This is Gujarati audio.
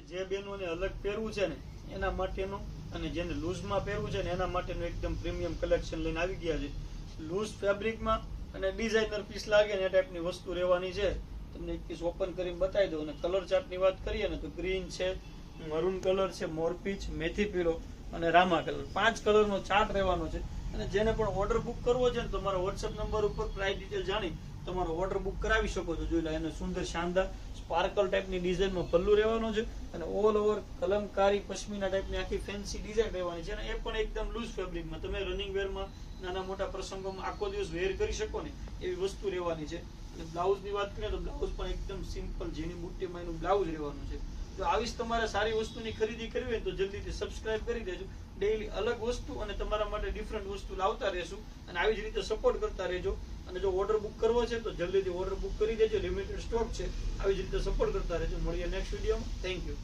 જે બેનોને અલગ પહેરવું છે ને, એના માટેનું અને જેને લૂઝમાં પહેરવું છે ને, એના માટેનું એકદમ પ્રીમિયમ કલેક્શન લઈને આવી ગયા છે. લૂઝ ફેબ્રિકમાં અને ડિઝાઇનર પીસ લાગે ને એ ટાઈપની વસ્તુ રહેવાની છે. તમને એક પીસ ઓપન કરીને બતાવી દઉં અને કલર ચાર્ટની વાત કરીએ ને, તો ગ્રીન છે, મરૂન કલર છે મોરપીચ મેથી પીળો અને રામા કલર. પાંચ કલરનો ચાર્ટ રહેવાનો છે. અને જેને પણ ઓર્ડર બુક કરવો છે ને, તો મારા વોટ્સએપ નંબર ઉપર પ્રાઇસ ડિટેલ જાણી તમારો ઓર્ડર બુક કરાવી શકો છો. જોઈ લો, એને સુંદર, શાનદાર સ્પાર્કલ ટાઈપની ડિઝાઇનમાં પલ્લું રહેવાનો છે અને ઓલ ઓવર કલમકારી, પશ્મિના ટાઈપની આખી ફેન્સી ડિઝાઇન રહેવાની છે અને એ પણ એકદમ લૂઝ ફેબ્રિકમાં તમે રનિંગ વેરમાં નાના મોટા પ્રસંગોમાં આખો દિવસ વેર કરી શકો ને, એવી વસ્તુ રહેવાની છે. અને બ્લાઉઝની વાત કરીએ તો બ્લાઉઝ પણ એકદમ સિમ્પલ ઝીણી બુટ્ટીમાં એનું બ્લાઉઝ રહેવાનું છે. જો જ તમારે સારી વસ્તુની ખરીદી કરવી હોય તો જલ્દીથી સબસ્ક્રાઇબ કરી દેજો. ડેઈલી અલગ વસ્તુ અને તમારા માટે ડિફરન્ટ વસ્તુ લાવતા રહેશું અને આવી જ રીતે સપોર્ટ કરતા રહેજો. અને જો ઓર્ડર બુક કરવો છે, તો જલ્દીથી ઓર્ડર બુક કરી દેજો. લિમિટેડ સ્ટોક છે. આવી જ રીતે સપોર્ટ કરતા રહેજો. મળીએ નેક્સ્ટ વિડીયોમાં થેન્ક યુ